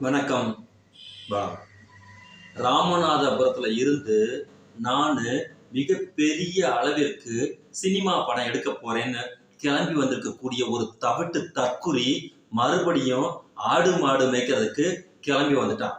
வணக்கம். வா. ராமநாதபுரத்தில் இருந்து நான் மிகப்பெரிய அளவிற்கு சினிமா படம் எடுக்க போறேன்னு கிளம்பி வந்திருக்கக்கூடிய ஒரு தவிட்டு தற்குறி மறுபடியும் ஆடு மாடு மேய்க்கிறதுக்கு கிளம்பி வந்துட்டான்.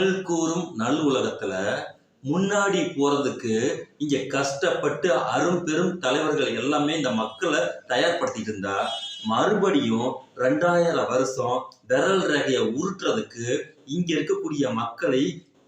தமிழ் கூறும் நல் உலகத்துல முன்னாடி போறதுக்கு இங்க கஷ்டப்பட்டு அரும் பெரும் தலைவர்கள் எல்லாமே இந்த மக்களை தயார்படுத்திட்டு இருந்தா மறுபடியும் ரெண்டாயிரம் வருஷம் விரல் ரேகையை உருட்டுறதுக்கு இங்க இருக்கக்கூடிய மக்களை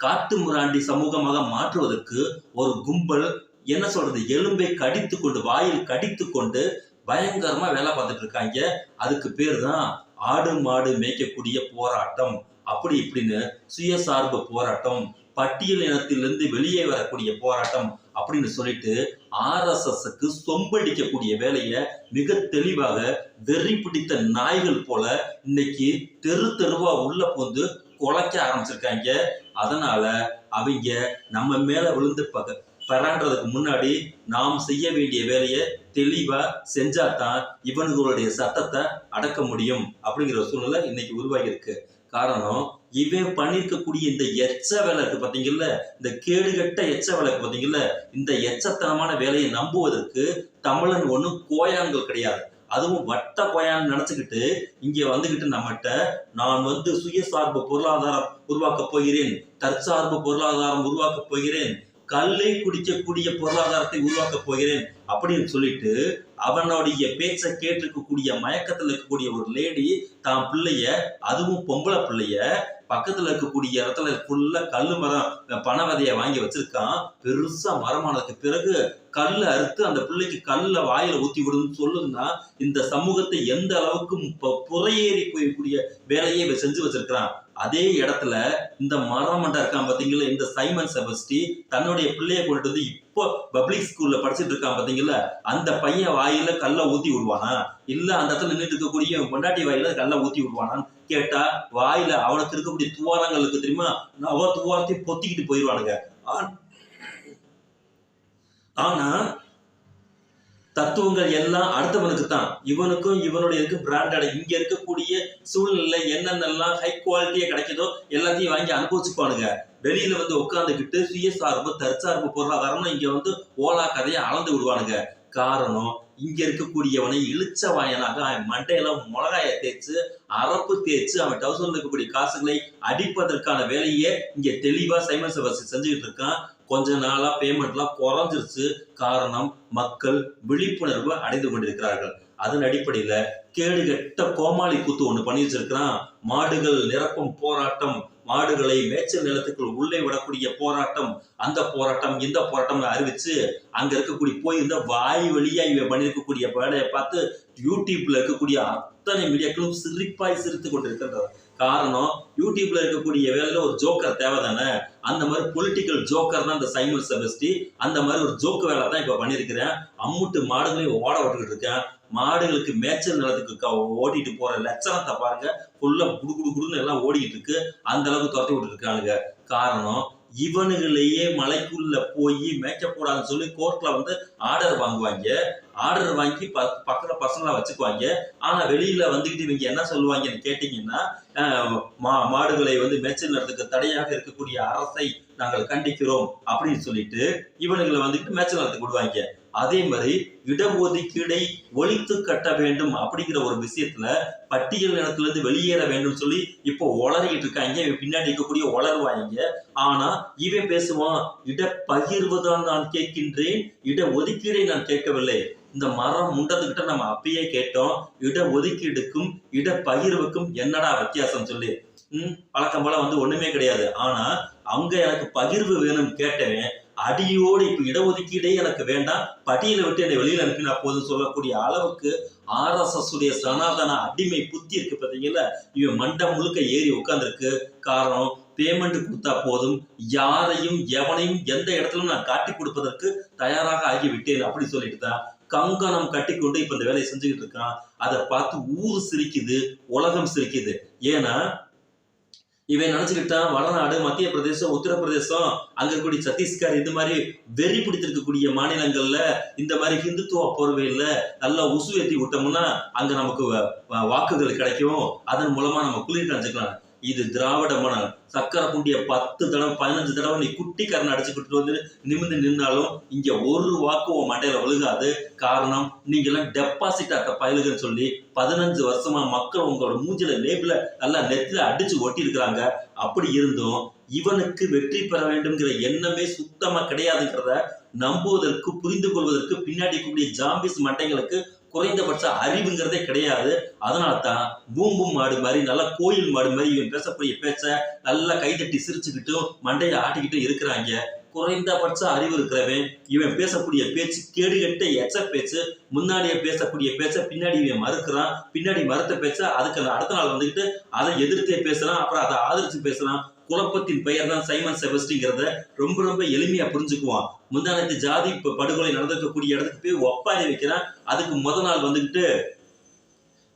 காட்டு முராண்டி சமூகமாக மாற்றுவதற்கு ஒரு கும்பல் என்ன சொல்றது எலும்பை கடித்து கொண்டு வாயில் கடித்து கொண்டு பயங்கரமா வேலை பார்த்துட்டு இருக்காங்க. அதுக்கு பேர் தான் ஆடு மாடு மேய்க்கக்கூடிய போராட்டம். அப்படி இப்படின்னு சுயசார்பு போராட்டம் பட்டியல் இனத்திலிருந்து வெளியே வரக்கூடிய போராட்டம் அப்படின்னு சொல்லிட்டு ஆர்எஸ்எஸ்க்கு சொம்படிக்கக்கூடிய வேலையை மிக தெளிவாக வெறி பிடித்த நாய்கள் போல இன்னைக்கு தெரு தெருவா உள்ள போந்து குலைக்க ஆரம்பிச்சிருக்காங்க. அதனால அவங்க நம்ம மேல விழுந்து பக பரான்றதுக்கு முன்னாடி நாம் செய்ய வேண்டிய வேலையை தெளிவா செஞ்சாதான் இவனுங்களுடைய சத்தத்தை அடக்க முடியும் அப்படிங்கிற சூழ்நிலை இன்னைக்கு உருவாகி இருக்கு காரணம் இவன் பண்ணிருக்கக்கூடிய இந்த எச்ச வேலை இருக்கு பாத்தீங்கல்ல இந்த கேடுகட்ட எச்ச வேலை இருக்கு பாத்தீங்கல்ல இந்த எச்சத்தனமான வேலையை நம்புவதற்கு தமிழன் ஒன்றும் கோயான்கள் கிடையாது. அதுவும் வட்ட கோயான்னு நினைச்சுக்கிட்டு இங்க வந்துகிட்டு நம்மகிட்ட நான் வந்து சுயசார்பு பொருளாதாரம் உருவாக்கப் போகிறேன் தற்சார்பு பொருளாதாரம் உருவாக்கப் போகிறேன் கல்லை குடிக்கக்கூடிய பொருளாதாரத்தை உருவாக்க போகிறேன் அப்படின்னு சொல்லிட்டு அவனுடைய பேச்சை கேட்டிருக்கக்கூடிய மயக்கத்துல இருக்கக்கூடிய ஒரு லேடி தான் பிள்ளைய அதுவும் பொம்பளை பிள்ளைய பக்கத்துல இருக்கக்கூடிய இடத்துல ஃபுல்லா கல்லு மரம் பனை விதைய வாங்கி வச்சிருக்கான். பெருசா மரமானதுக்கு பிறகு கல்லை அறுத்து அந்த பிள்ளைக்கு கல்ல வாயில ஊத்தி விடுன்னு சொல்லுதுன்னா இந்த சமூகத்தை எந்த அளவுக்கு புறையேறி போயக்கூடிய வேலையை இவன் செஞ்சு வச்சிருக்கிறான். அதே இடத்துல இந்த மரமண்டா இருக்கான் பார்த்தீங்களா இந்த சைமன் செபஸ்டி தன்னுடைய பிள்ளையை கொண்டு வந்து இப்போ பப்ளிக் ஸ்கூல்ல படிச்சுட்டு இருக்கான் பார்த்தீங்களா அந்த பையன் வாயில கல்லை ஊத்தி விடுவானா? இல்ல அந்த இடத்துல நின்றுட்டு இருக்கக்கூடிய பொண்டாட்டி வாயில கல்லை ஊத்தி விடுவானான்னு கேட்டா வாயில அவனுக்கு இருக்கக்கூடிய துவாரங்களுக்கு தெரியுமா? அவன் துவாரத்தையும் பொத்திக்கிட்டு போயிடுவானுங்க. ஆனா தத்துவங்கள் எல்லாம் அடுத்தவனுக்கு தான் இவனுக்கும் இவனுடைய இருக்கு பிராண்டட் இங்க இருக்கக்கூடிய சூழ்நிலை என்னென்னலாம் ஹை குவாலிட்டியா கிடைக்குதோ எல்லாத்தையும் வாங்கி அனுபவிச்சுப்பானுங்க வெளியில வந்து உட்காந்துக்கிட்டு சுயசார்பு தற்சார்பு பொருளாதாரம்னு இங்க வந்து ஓலா கதையை அளந்து விடுவானுங்க. காரணம் இங்க இருக்கக்கூடியவனை இழுச்ச வாயனாக அவன் மண்டையில மிளகாய தேய்ச்சு அரப்பு தேய்ச்சு அவன் டவுசர்ல இருக்கக்கூடிய காசுகளை அடிப்பதற்கான வேலையை இங்க தெளிவா சைமன் செஞ்சுக்கிட்டு இருக்கான். கொஞ்ச நாளா பேமெண்ட்லாம் குறைஞ்சிருச்சு. காரணம் மக்கள் விழிப்புணர்வு அடைந்து கொண்டிருக்கிறார்கள். அதன் அடிப்படையில கேடுகெட்ட கோமாளி கூத்து ஒண்ணு பண்ணி வச்சிருக்கிறான். மாடுகள் நிரப்பும் போராட்டம் மாடுகளை மேய்ச்சல் நிலத்துக்குள் உள்ளே விடக்கூடிய போராட்டம் அந்த போராட்டம் இந்த போராட்டம் அறிவிச்சு அங்க இருக்கக்கூடிய போய் இந்த வாய் வழியா இவன் பண்ணியிருக்கக்கூடிய வேலையை பார்த்து யூடியூப்ல இருக்கக்கூடிய அத்தனை மீடியாக்களும் சிரிப்பாய் சிரித்து கொண்டிருக்கின்றன காரணம் யூடியூப்ல இருக்கக்கூடிய வேலையில ஒரு ஜோக்கர் தேவை தானே அந்த மாதிரி பொலிட்டிக்கல் ஜோக்கர் தான் இந்த சைமன் செபஸ்டி அந்த மாதிரி ஒரு ஜோக்கு வேலை தான் இப்ப பண்ணியிருக்கிறேன். அம்முட்டு மாடுகளையும் ஓட விட்டுக்கிட்டு இருக்கேன். மாடுகளுக்கு மேய்ச்சல் நிலத்துக்கு ஓட்டிட்டு போற லட்சணத்தை பாருங்க. ஃபுல்லா குடு குடு குடுன்னு எல்லாம் ஓடிக்கிட்டு இருக்கு. அந்த அளவுக்கு துரத்தி விட்டு இருக்கானுங்க. காரணம் இவனுங்களையே மலைக்குள்ள போய் மேய்க்கப்படாதுன்னு சொல்லி கோர்ட்ல வந்து ஆர்டர் வாங்குவாங்க. ஆர்டர் வாங்கி ப பக்கத்துல பசங்களா வச்சுக்குவாங்க. ஆனா வெளியில வந்துகிட்டு இவங்க என்ன சொல்லுவாங்கன்னு கேட்டீங்கன்னா மா மாடுகளை வந்து மேய்ச்சல் நடத்துக்கு தடையாக இருக்கக்கூடிய அரசை நாங்கள் கண்டிக்கிறோம். அப்படின்னு சொல்லிட்டு இவனுங்களை வந்துட்டு மேய்ச்சல் நடத்துக்கு விடுவாங்க. அதே மாதிரி இடஒதுக்கீடை ஒழித்து கட்ட வேண்டும் அப்படிங்கிற ஒரு விஷயத்துல பட்டியல் இனத்துல இருந்து வெளியேற வேண்டும் சொல்லி இப்போ உளறிட்டு இருக்காங்க. இவன் பின்னாடி இருக்கக்கூடிய உளருவாங்க ஆனா இவன் பேசுவான் இட பகிர்வுதான் நான் கேட்கின்றேன் இட ஒதுக்கீடை நான் கேட்கவில்லை. இந்த மரம் முண்டத்துக்கிட்ட நம்ம அப்பயே கேட்டோம் இட ஒதுக்கீடுக்கும் இட பகிர்வுக்கும் என்னடா வித்தியாசம்? சொல்லி. ம் வழக்கம் போல வந்து ஒண்ணுமே கிடையாது. ஆனா அங்க எனக்கு பகிர்வு வேணும் கேட்டவன் அடியோடு இப்போ இடஒதுக்கீடே எனக்கு வேண்டாம். பட்டியலை விட்டு என்னை வெளியில் அனுப்பினா போதும் சொல்லக்கூடிய அளவுக்கு ஆர்எஸ்எஸ் உடைய சனாதன அடிமை புத்தி இருக்கு பார்த்தீங்களா இவன் மண்டம் முழுக்க ஏறி உட்காந்துருக்கு காரணம் பேமெண்ட் கொடுத்தா போதும். யாரையும் எவனையும் எந்த இடத்துல நான் காட்டி கொடுப்பதற்கு தயாராக ஆகிவிட்டேன் அப்படி சொல்லிட்டு தான் கங்கணம் கட்டி கொண்டு இப்ப இந்த வேலையை செஞ்சுக்கிட்டு இருக்கான். அதை பார்த்து ஊர் சிரிக்குது உலகம் சிரிக்குது. ஏன்னா இவன் நினைச்சுக்கிட்டான் வடநாடு மத்திய பிரதேசம் உத்தரப்பிரதேசம் அங்க இருக்கக்கூடிய சத்தீஸ்கர் இந்த மாதிரி வெறி பிடித்திருக்கக்கூடிய மாநிலங்கள்ல இந்த மாதிரி ஹிந்துத்துவ போர்வையில நல்லா உசு ஏற்றி விட்டோம்னா அங்க நமக்கு வ- வாக்குகள் கிடைக்கும். அதன் மூலமா நம்ம குளிர் காஞ்சிக்கலாம் இது திராவிட மனம் சக்கரை குண்டிய பத்து தடவை பதினஞ்சு தடவை நீ குட்டி கரணை அடிச்சுக்கிட்டு வந்து நிமிர்ந்து நின்னாலும் இங்க ஒரு வாக்கு உன் மண்டையில விழுகாது. காரணம் நீங்க எல்லாம் டெபாசிட் அட்ட பயலுகன்னு சொல்லி பதினஞ்சு வருஷமா மக்கள் உங்களோட மூஞ்சில லேபிள நல்லா நெத்தில அடிச்சு ஒட்டி இருக்கிறாங்க அப்படி இருந்தும் இவனுக்கு வெற்றி பெற வேண்டும்ங்கிற எண்ணமே சுத்தமா கிடையாதுங்கிறத நம்புவதற்கு புரிந்து கொள்வதற்கு பின்னாடி இருக்கக்கூடிய ஜாம்பிஸ் மட்டைகளுக்கு குறைந்தபட்ச அறிவுங்கிறதே கிடையாது. அதனால தான் பூம்பும் மாடு மாதிரி நல்லா கோயில் மாடு மாதிரி இவன் பேசக்கூடிய பேச்ச நல்லா கைதட்டி சிரிச்சுக்கிட்டும் மண்டையில ஆட்டிக்கிட்டும் இருக்கிறாங்க. குறைந்தபட்ச அறிவு இருக்கிறவன் இவன் பேசக்கூடிய பேச்சு கேடுகட்ட எச்ச பேச்சு முன்னாடியே பேசக்கூடிய பேச்ச பின்னாடி இவன் மறுக்கிறான் பின்னாடி மறுத்த பேச்ச அதுக்கு அடுத்த நாள் வந்துக்கிட்டு அதை எதிர்த்தே பேசலாம் அப்புறம் அதை ஆதரிச்சு பேசலாம் குழப்பத்தின் பெயர் தான் சைமன் செபஸ்டிங்கிறத ரொம்ப ரொம்ப எளிமையா புரிஞ்சுக்குவான். முந்தானத்து ஜாதி இப்ப படுகொலை நடந்திருக்கக்கூடிய இடத்துக்கு போய் ஒப்பாரி வைக்கிறான். அதுக்கு முத நாள் வந்துகிட்டு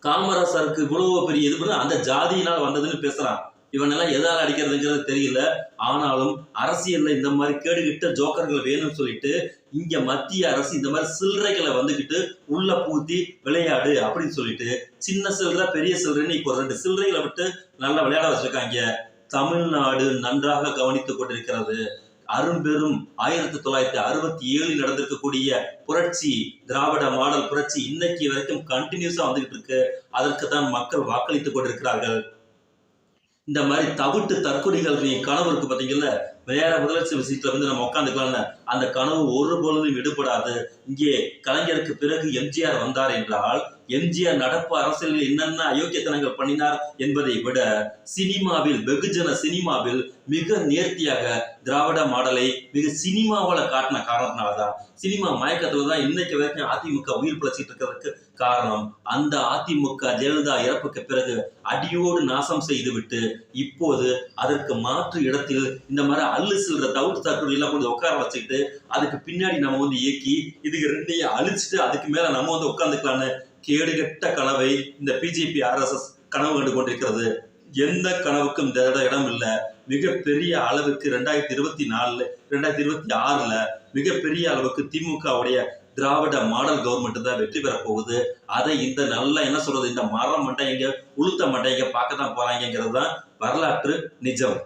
காமராசருக்கு இவ்வளவு பெரிய இது பண்ண அந்த ஜாதியினால் வந்ததுன்னு பேசுறான். இவனெல்லாம் எதால அடிக்கிறதுங்கிறது தெரியல. ஆனாலும் அரசியல்ல இந்த மாதிரி கேடுகிட்ட ஜோக்கர்கள் வேணும்னு சொல்லிட்டு இங்க மத்திய அரசு இந்த மாதிரி சில்லறைகளை வந்துகிட்டு உள்ள பூத்தி விளையாடு அப்படின்னு சொல்லிட்டு சின்ன சில்லறை பெரிய சில்லறைன்னு இப்போ ரெண்டு சில்லறைகளை விட்டு நல்லா விளையாட வச்சிருக்காங்க. தமிழ்நாடு நன்றாக கவனித்துக் கொண்டிருக்கிறது. அரும்பெரும் ஆயிரத்தி தொள்ளாயிரத்தி அறுபத்தி ஏழில் நடந்திருக்கக்கூடிய புரட்சி திராவிட மாடல் புரட்சி இன்னைக்கு வரைக்கும் கண்டினியூஸா வந்துகிட்டு இருக்கு. அதற்கு தான் மக்கள் வாக்களித்துக் கொண்டிருக்கிறார்கள். இந்த மாதிரி தவிட்டு தற்கொலைகள் நீ கனவு இருக்கு பாத்தீங்கல்ல? வேற முதலமைச்சர் விஷயத்துல வந்து நம்ம உட்காந்துக்கலாம்னு அந்த கனவு ஒரு பொழுதும் விடுபடாது. இங்கே கலைஞருக்கு பிறகு எம்ஜிஆர் வந்தார் என்றால் எம்ஜிஆர் நடப்பு அரசியலில் என்னென்ன அயோக்கியத்தனங்கள் பண்ணினார் என்பதை விட சினிமாவில் வெகுஜன சினிமாவில் மிக நேர்த்தியாக திராவிட மாடலை மிக சினிமாவால காட்டின காரணத்தினால்தான் சினிமா மயக்கத்துல தான் இன்னைக்கு வரைக்கும் அதிமுக உயிர் பிழைச்சிட்டு இருக்கிறதுக்கு காரணம். அந்த அதிமுக ஜெயலலிதா இறப்புக்கு பிறகு அடியோடு நாசம் செய்துவிட்டு இப்போது அதற்கு மாற்று இடத்தில் இந்த மாதிரி அள்ளு சில்ற தவிட்டு தற்கொலை எல்லாம் கொண்டு உட்கார வச்சுக்கிட்டு அதுக்கு பின்னாடி நம்ம வந்து இயக்கி இதுக்கு ரெண்டையும் அழிச்சிட்டு அதுக்கு மேல நம்ம வந்து உட்காந்துக்கலான்னு கேடுகெட்ட கனவை இந்த பிஜேபி ஆர்எஸ்எஸ் கனவு கண்டு கொண்டிருக்கிறது. எந்த கனவுக்கும் இந்த இடம் இல்லை. மிகப்பெரிய அளவுக்கு ரெண்டாயிரத்தி இருபத்தி நாலுல ரெண்டாயிரத்தி இருபத்தி ஆறுல மிகப்பெரிய அளவுக்கு திமுகவுடைய திராவிட மாடல் கவர்மெண்ட் தான் வெற்றி பெற போகுது. அதை இந்த நல்ல என்ன சொல்றது இந்த மரம் மட்டைங்க உளுத்த மட்டைங்க பார்க்க தான் போறாங்கிறது தான் வரலாற்று நிஜம்.